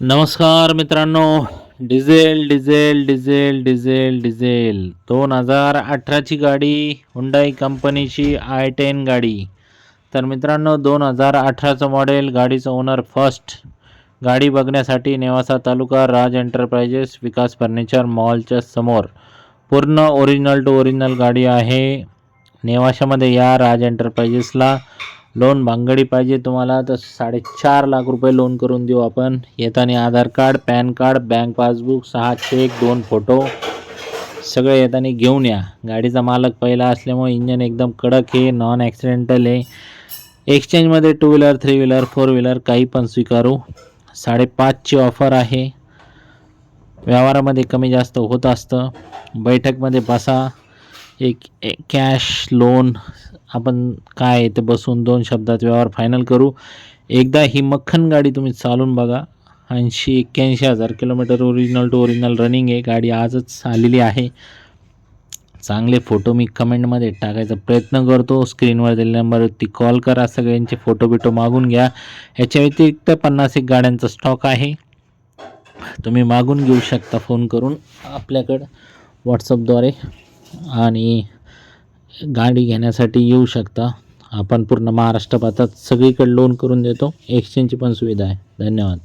नमस्कार मित्रांनो. Diesel diesel diesel diesel diesel. दोन हजार अठराची गाडी हुंडाई कंपनीची आय टेन गाडी. तर मित्रांनो दोन हजार अठराचं मॉडेल गाडीचं ओनर फर्स्ट गाडी बघण्यासाठी नेवासा तालुका राज एंटरप्राइजेस विकास फर्निचर मॉलच्या समोर. पूर्ण ओरिजिनल टू ओरिजिनल गाडी आहे. नेवाशामध्ये या राज एंटरप्राइजेसला लोन भांगडी पाहिजे तुम्हाला तर साडेचार लाख रुपये लोन करून देऊ आपण. येताना Aadhaar card PAN card bank passbook सहा चेक दोन फोटो सगळे येताना घेऊन या. गाडीचा मालक पहिला असल्यामुळे इंजन एकदम कडक आहे नॉन ॲक्सिडेंटल आहे. एक्सचेंजमध्ये two wheeler three wheeler four wheeler काही पण स्वीकारू. साडेपाचची ऑफर आहे. व्यवहारामध्ये कमी जास्त होत असतं. बैठकमध्ये बसा. एक कॅश लोन आपण काय आहे ते बसून दोन शब्दात व्यवहार फायनल करू. एकदा ही मक्खन गाडी तुम्ही चालून बघा. ऐंशी एक्क्याऐंशी हजार kilometre original to original running आहे. गाडी आजच आलेली आहे. चांगले फोटो मी कमेंटमध्ये टाकायचा प्रयत्न करतो. स्क्रीनवर दिलेल्या नंबरवरती कॉल करा. सगळ्यांचे फोटो बिटो मागून घ्या. याच्या व्यतिरिक्त पन्नास एक गाड्यांचा स्टॉक आहे. तुम्ही मागून घेऊ शकता फोन करून. आपल्याकडं व्हॉट्सअपद्वारे आणि गाडी घेण्यासाठी येऊ शकता. आपण पूर्ण महाराष्ट्रभरात सगळीकडे लोन करून देतो. एक्सचेंजची पण सुविधा आहे. धन्यवाद.